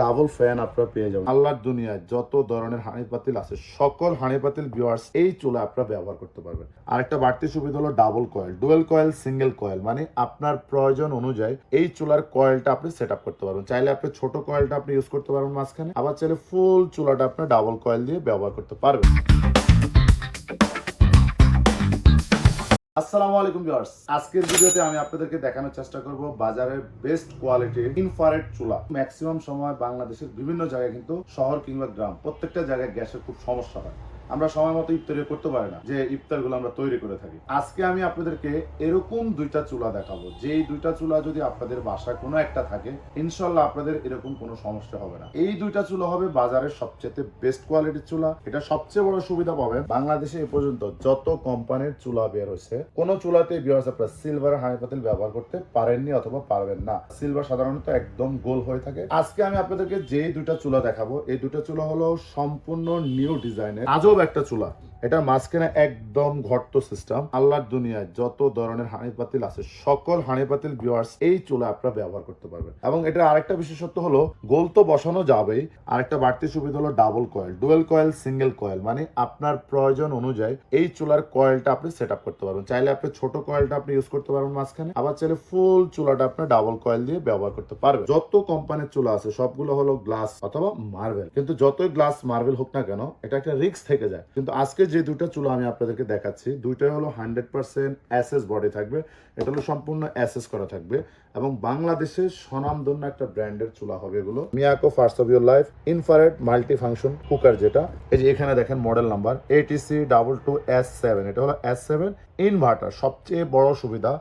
Double fan আপনারা পেয়ে যাবেন। আল্লাহর দুনিয়ায় যত ধরনের হাঁড়ি পাতিল আছে, সকল হাঁড়ি পাতিল ভিউয়ার্স এই চুলা আপনারা ব্যবহার করতে পারবেন। আর একটা বাড়তি সুবিধা হলো double coil dual coil single coil মানে আপনার প্রয়োজন অনুযায়ী এই চুলার কয়েলটা আপনি সেট করতে পারবেন। চাইলে আপনি ছোট কয়েলটা আপনি ইউজ করতে পারবেন মাঝখানে, আবার চাইলে ফুল চুলাটা আপনার ডাবল কয়েল দিয়ে ব্যবহার করতে পারবেন। আসসালামু আলাইকুম ভিউয়ার্স। আজকের ভিডিওতে আমি আপনাদেরকে দেখানোর চেষ্টা করব বাজারের বেস্ট কোয়ালিটির ইনফ্রারেড চুলা। ম্যাক্সিমাম সময় বাংলাদেশের বিভিন্ন জায়গায় কিন্তু শহর কিংবা গ্রাম, প্রত্যেকটা জায়গায় গ্যাসের খুব সমস্যা হয়। আমরা সময় মতো ইফতারি করতে পারি না, যে ইফতারগুলো আমরা তৈরি করে থাকি। আজকে আমি আপনাদেরকে এরকম দুইটা চুলা দেখাবো, যেই দুইটা চুলা যদি আপনাদের বাসায় কোনো একটা থাকে, ইনশাল্লাহ আপনাদের এরকম কোনো সমস্যা হবে না। এই দুইটা চুলা হবে বাজারের সবচেয়ে বেস্ট কোয়ালিটির চুলা। এটা সবচেয়ে বড় সুবিধা পাবেন বাংলাদেশে এ পর্যন্ত যত কোম্পানির চুলা বের হয়েছে, কোন চুলাতে বিয়ার্স আপনার সিলভার হাঁড়ি পাতিল ব্যবহার করতে পারেননি অথবা পারবেন না। সিলভার সাধারণত একদম গোল হয়ে থাকে। আজকে আমি আপনাদেরকে যেই দুইটা চুলা দেখাবো, এই দুইটা চুলা হলো সম্পূর্ণ নিউ ডিজাইনের আজব একটা চুলা। এটা মাঝখানে একদম ঘট্ট সিস্টেম আল্লাহর দুনিয়ায় যত ধরনের হাঁড়ি পাতিল আছে, সকল হাঁড়ি পাতিল ভিউয়ার্স এই চুলা আপনারা ব্যবহার করতে পারবেন। এবং এটা আরেকটা বিশেষত্ব হলো, গোল তো বসানো যাবেই, আরেকটা বাড়তি সুবিধা হলো double coil dual coil single coil মানে আপনার প্রয়োজন অনুযায়ী এই চুলার কয়েলটা আপনি সেট আপ করতে পারবেন। চাইলে আপনি ছোট কয়েলটা আপনি ইউজ করতে পারবেন মাঝখানে, আবার চাইলে ফুল চুলাটা আপনি ডাবল কয়েল দিয়ে ব্যবহার করতে পারবেন। যত কোম্পানির চুলা আছে, সবগুলো হলো গ্লাস অথবা মার্বেল কিন্তু যতই গ্লাস মার্বেল হোক না কেন, এটা একটা রিস্ক থেকে যায়। কিন্তু আজকে যে দুইটা চুলা আমি আপনাদেরকে দেখাচ্ছি, দুইটাই হলো হান্ড্রেড পার্সেন্ট অ্যাসেস বডি থাকবে, এটা হলো সম্পূর্ণ অ্যাসেস করা থাকবে এবং বাংলাদেশের স্বনামধন্য একটা ব্র্যান্ডের চুলা হবে এগুলো। Miyako first of your life infrared multi function cooker যেটা। এই যে এখানে দেখেন model number ATC double two S seven এটা হলো এস সেভেন ইনভার্টার সবচেয়ে বড় সুবিধা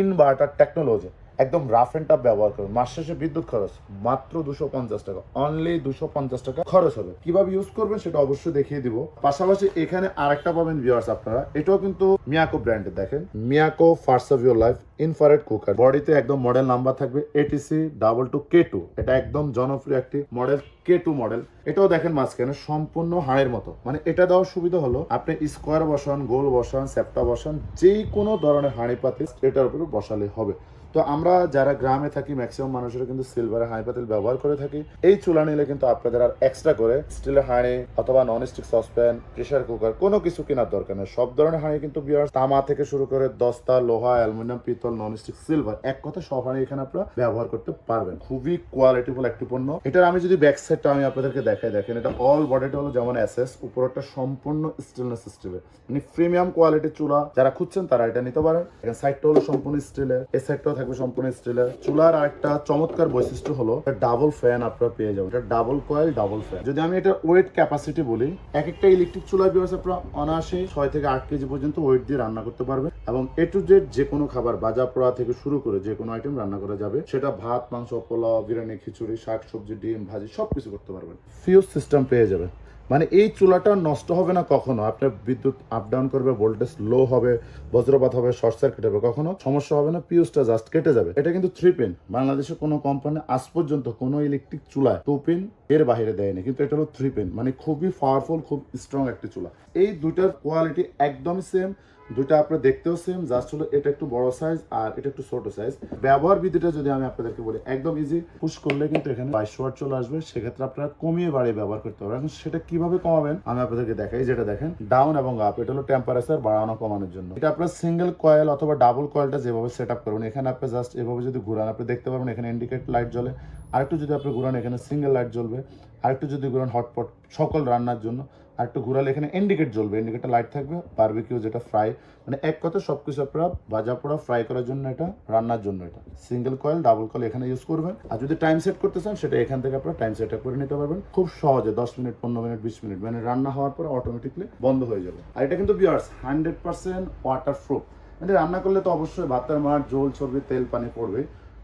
ইনভার্টার টেকনোলজি একদম রাফ এন্ড টাফ ব্যবহার করুন। মাস শেষে বিদ্যুৎ খরচ, মাত্র দুশো পঞ্চাশ টাকা। অনলি দুশো পঞ্চাশ টাকা খরচ হবে। কীভাবে ইউজ করবেন সেটা অবশ্যই দেখিয়ে দিব। পাশাপাশি এখানে আরেকটা পাবেন ভিউয়ার্স আপনারা। এটাও কিন্তু মিয়াকো ব্র্যান্ডের দেখেন। Miyako first of your life infrared cooker বডিতে একদম মডেল নাম্বার থাকবে ATC double two K two এটা একদম জনপ্রিয় একটি মডেল কে টু মডেল এটাও দেখেন মাঝখানে সম্পূর্ণ হাড়ের মতো। মানে এটা দেওয়ার সুবিধা হলো, আপনি স্কোয়ার বসান, গোল বসান সেপ্টা বসান যেই কোনো ধরনের হাঁড়ি পাতিল এটার উপরে বসালে হবে। তো আমরা যারা গ্রামে থাকি ম্যাক্সিমাম মানুষেরা কিন্তু সিলভারের হাঁড়ি পাতিল ব্যবহার করে থাকি। এই চুলা নিলে কিন্তু আপনাদের আর এক্সট্রা করে স্টিলের হাঁড়ি অথবা non stick saucepan pressure cooker কোনো কিছু কেনার দরকার নেই। সব ধরনের হাঁড়ি কিন্তু বিয়ার তামা থেকে শুরু করে দস্তা, লোহা, অ্যালুমিনিয়াম, পিতল নন স্টিক সিলভার এক কথা সব হাঁড়ি এখানে আপনারা ব্যবহার করতে পারবেন। খুবই কোয়ালিটিফুল একটি পণ্য এটার আমি যদি ব্যাক সাইডটা আমি আপনাদেরকে দেখাই, দেখেন এটা অল বডিটা হলো যেমন এসএস উপরটা সম্পূর্ণ স্টিলনেস স্টিলের মানে প্রিমিয়াম কোয়ালিটির চুলা, যারা খুঁজছেন তারা এটা নিতে পারেন। সাইডটা হলো সম্পূর্ণ স্টিলের এই সাইডটাও থাকবে সম্পূর্ণ স্টিলের। চুলার আরেকটা চমৎকার বৈশিষ্ট্য হলো ডাবল ফ্যান আপনারা পেয়ে যাবেন। এটা ডাবল কয়েল ডাবল ফ্যান যদি আমি এটা ওয়েট ক্যাপাসিটি বলি এক একটা ইলেকট্রিক চুলা বিভাস আপনারা অনায়াসে ছয় থেকে আট কেজি পর্যন্ত ওয়েট দিয়ে রান্না করতে পারবেন। এবং এ টু জেড যে কোনো খাবার ভাজা পোড়া থেকে শুরু করে যে কোনো আইটেম রান্না করা যাবে, সেটা ভাত, মাংস, পোলাও, বিরিয়ানি, খিচুড়ি, শাক, সবজি, ডিম, ভাজি সব কিছু করতে পারবেন। ফিউজ সিস্টেম পেয়ে যাবেন। মানে এই চুলাটা নষ্ট হবে না কখনো? আপনার বিদ্যুৎ আপ ডাউন করবে ভোল্টেজ লো হবে, বজ্রপাত হবে শর্ট সার্কিট হবে। কখনো সমস্যা হবে না পিউজটা জাস্ট কেটে যাবে। এটা কিন্তু থ্রি পিন বাংলাদেশে কোনো কোম্পানি আজ পর্যন্ত কোনো ইলেকট্রিক চুলা টু পিন এর বাইরে দেয়নি। কিন্তু এটা হলো থ্রি পিন মানে খুবই পাওয়ারফুল খুব স্ট্রং একটি চুলা। এই দুইটার কোয়ালিটি একদমই সেম দুইটা আপনার দেখতেও সেম জাস্ট হলো এটা একটু বড় সাইজ আর এটা একটু ছোট সাইজ ব্যবহার বিধিটা যদি আমি আপনাদেরকে বলি, একদম ইজি পুশ করলে কিন্তু এখানে বাইশ ওয়াট চলে আসবে, সেক্ষেত্রে আপনারা কমিয়ে বাড়িয়ে ব্যবহার করতে পারবেন। এখন সেটা কীভাবে কমাবেন, আমি আপনাদেরকে দেখাই। যেটা দেখেন ডাউন এবং আপ এটা হলো টেম্পারেচার বাড়ানো, কমানোর জন্য। এটা আপনার সিঙ্গেল কয়েল অথবা ডাবল কয়েলটা যেভাবে সেট আপ করবেন, এখানে আপনি জাস্ট এভাবে যদি ঘুরান, আপনি দেখতে পারবেন এখানে ইন্ডিকেট লাইট জ্বলে। আরেকটু যদি আপনি ঘুরান, এখানে সিঙ্গেল লাইট জ্বলবে। আরেকটু যদি ঘুরান হটপট সকল রান্নার জন্য। আর একটু ঘুরালে এখানে ইন্ডিকেট জ্বলবে ইন্ডিকেটর লাইট থাকবে বারবিকিউ যেটা ফ্রাই মানে এক কথা সব কিছু আপনারা ভাজা পোড়া ফ্রাই করার জন্য এটা, রান্নার জন্য এটা। সিঙ্গেল কয়েল ডাবল কয়েল এখানে ইউজ করবেন। আর যদি টাইম সেট করতে চান, সেটা এখান থেকে আপনারা টাইম সেট করে নিতে পারবেন। খুব সহজে, দশ মিনিট, পনেরো মিনিট, বিশ মিনিট মানে রান্না হওয়ার পরে অটোমেটিকলি বন্ধ হয়ে যাবে। আর এটা কিন্তু বিয়ার্স হান্ড্রেড পার্সেন্ট ওয়াটার প্রুফ মানে রান্না করলে তো অবশ্যই ভাতের মার জল চর্বি, তেল, পানি পড়বে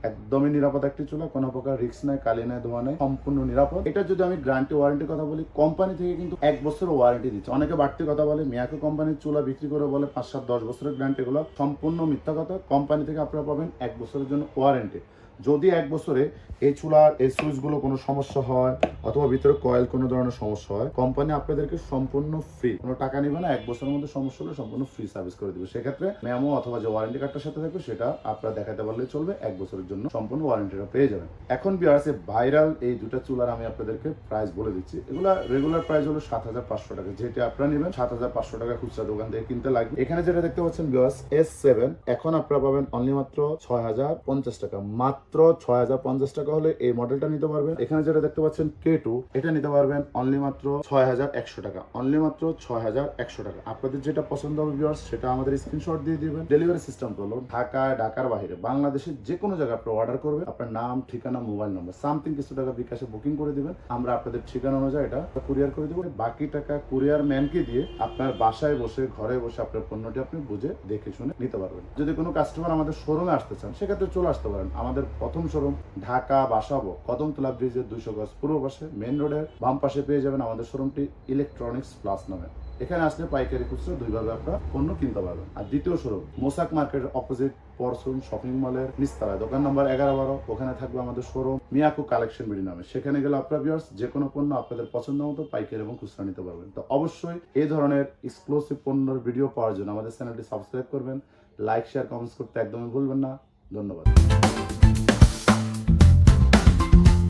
একদমই নিরাপদ একটি চুলা, কোনো প্রকার রিস্ক নাই, কালি নাই, ধোয়া নাই, সম্পূর্ণ নিরাপদ। এটা যদি আমি গ্যারান্টি ওয়ারেন্টি কথা বলি কোম্পানি থেকে কিন্তু এক বছর ওয়ারেন্টি দিচ্ছে। অনেকে বাড়তি কথা বলে, মিয়াকো কোম্পানির চুলা বিক্রি করে বলে, পাঁচ সাত দশ বছরের গ্যারান্টি গুলো সম্পূর্ণ মিথ্যা কথা। কোম্পানি থেকে আপনারা পাবেন এক বছরের জন্য ওয়ারেন্টি যদি এক বছরে এই চুলার, এই সুইচগুলো কোনো সমস্যা হয় অথবা ভিতরে কয়েল কোনো ধরনের সমস্যা হয় কোম্পানি আপনাদেরকে সম্পূর্ণ ফ্রি কোনো টাকা নেবে না, এক বছরের মধ্যে সমস্যা হলে সম্পূর্ণ ফ্রি সার্ভিস করে দিবে। সেক্ষেত্রে মেমো অথবা যে ওয়ারেন্টি কার্ডটার সাথে থাকবে, সেটা আপনারা দেখাতে পারলে চলবে, এক বছরের জন্য সম্পূর্ণ ওয়ারেন্টিটা পেয়ে যাবেন। এখন বিয়ার ভাইরাল এই দুটো চুলার আমি আপনাদেরকে প্রাইস বলে দিচ্ছি। এগুলা রেগুলার প্রাইস হলো সাত হাজার পাঁচশো টাকা। যেটা আপনারা নেবেন, সাত হাজার পাঁচশো টাকা খুচরা দোকান থেকে কিনতে লাগবে। এখানে যেটা দেখতে পাচ্ছেন বিয়াস এস সেভেন এখন আপনারা পাবেন অনলি মাত্র ছয় হাজার পঞ্চাশ টাকা। মাত্র ছয় হাজার পঞ্চাশ টাকা হলে এই মডেলটা নিতে পারবেন। এখানে যেটা দেখতে পাচ্ছেন কে টু এটা নিতে পারবেন অনলি মাত্র ছয় হাজার একশো টাকা। অনলি মাত্র ছয় হাজার একশো টাকা। আপনাদের যেটা পছন্দ হবে ভিউয়ার্স সেটা আমাদের স্ক্রিনশট দিয়ে দিবেন। ডেলিভারি সিস্টেম হলো ঢাকায়, ঢাকার বাইরে, বাংলাদেশের যে কোনো জায়গায় আপনি অর্ডার করবেন। আপনার নাম, ঠিকানা মোবাইল নাম্বার সামথিং কিছু টাকা বিকাশে বুকিং করে দিবেন। আমরা আপনাদের ঠিকানা অনুযায়ী এটা কুরিয়ার করে দেবো। বাকি টাকা কুরিয়ার ম্যানকে দিয়ে আপনার বাসায় বসে, ঘরে বসে আপনার পণ্যটি আপনি বুঝে, দেখে শুনে নিতে পারবেন। যদি কোনো কাস্টমার আমাদের শোরুমে আসতে চান, সেক্ষেত্রে চলে আসতে পারেন। আমাদের প্রথম শোরুম ঢাকা বাসাবো, কদমতলা ব্রিজের দুইশো গজ পূর্ব পাশে মেন রোডের বাম পাশে পেয়ে যাবেন আমাদের শোরুমটি ইলেকট্রনিক্স প্লাস নামে। এখানে আসলে পাইকারি খুচরো দুইভাবে আপনারা পণ্য কিনতে পারবেন। আর দ্বিতীয় শোরুম মোসাক মার্কেটের অপোজিট পরশুন শপিং মলের নিস্তালায় দোকান নম্বর এগারো বারো, ওখানে থাকবে আমাদের শোরুম মিয়াকু কালেকশন বিডি নামে। সেখানে গেলে আপনার ভিউয়ার্স যে কোনো পণ্য আপনাদের পছন্দ মতো পাইকারি এবং খুচরা নিতে পারবেন। তো অবশ্যই এই ধরনের এক্সক্লুসিভ পণ্যের ভিডিও পাওয়ার জন্য আমাদের চ্যানেলটি সাবস্ক্রাইব করবেন লাইক শেয়ার কমেন্টস করতে একদমই ভুলবেন না। ধন্যবাদ।